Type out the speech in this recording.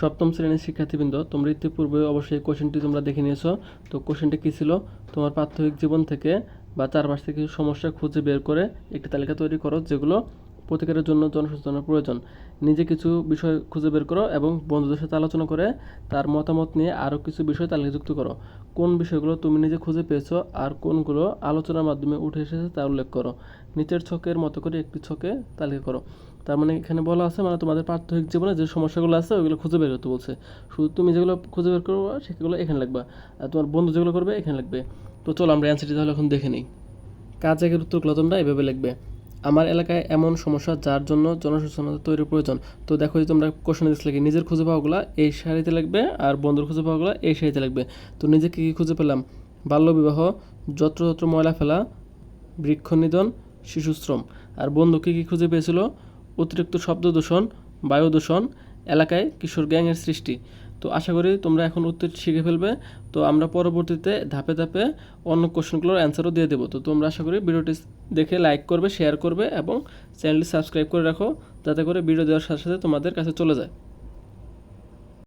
সপ্তম শ্রেণির শিক্ষার্থীবৃন্দ, তোমরা ইতিপূর্বে অবশ্যই কোশ্চেনটি তোমরা দেখে নিয়েছো। তো কোশ্চেনটি কী ছিল? তোমার প্রাথমিক জীবন থেকে বা চারপাশ থেকে কিছু সমস্যা খুঁজে বের করে একটি তালিকা তৈরি করো, যেগুলো প্রতিকারের জন্য জনসচেতনার প্রয়োজন। নিজে কিছু বিষয় খুঁজে বের করো এবং বন্ধুদের সাথে আলোচনা করে তার মতামত নিয়ে আরও কিছু বিষয় তালিকাযুক্ত করো। কোন বিষয়গুলো তুমি নিজে খুঁজে পেয়েছ আর কোনগুলো আলোচনার মাধ্যমে উঠে এসেছে তা উল্লেখ করো। নিচের ছকের মতো করে একটি ছকে তালিকা করো। তার মানে এখানে বলা আছে মানে তোমাদের প্রাত্যহিক জীবনে যে সমস্যাগুলো আছে ওইগুলো খুঁজে বের করতে বলছে। শুধু তুমি যেগুলো খুঁজে বের করবে সেগুলো এখানে লিখবা আর তোমার বন্ধু যেগুলো করবে এখানে লাগবে। তো চলো আমরা অ্যান্সারটি তাহলে এখন দেখে নিই। কাজ একের উত্তরগুলো তোমরা এভাবে লিখবে। আমার এলাকায় এমন সমস্যা যার জন্য জনসচেতনতা তৈরির প্রয়োজন। তো দেখো যে তোমরা কোশ্চেন দিচ্ছিলে কি নিজের খুঁজে পাওয়াগুলো এই সারিতে লাগবে আর বন্ধুর খুঁজে পাওয়াগুলো এই সারিতে লাগবে। তো নিজে কী কী খুঁজে পেলাম? বাল্যবিবাহ, যত্রতত্র ময়লা ফেলা, বৃক্ষ নিধন, শিশুশ্রম। আর বন্ধু কী কী খুঁজে পেয়েছিল? অতিরিক্ত শব্দ দূষণ, বায়ু দূষণ, এলাকায় কিশোর গ্যাংয়ের সৃষ্টি। তো আশা করি তোমরা এখন উত্তর শিখে ফেলবে। তো আমরা পরবর্তীতে ধাপে ধাপে অন্য কোশ্চেনগুলোর অ্যান্সারও দিয়ে দেবো। তো তোমরা আশা করি ভিডিওটি দেখে লাইক করবে শেয়ার করবে এবং চ্যানেলটি সাবস্ক্রাইব করে রাখো, যাতে করে ভিডিও দেওয়ার সাথে সাথে তোমাদের কাছে চলে যায়।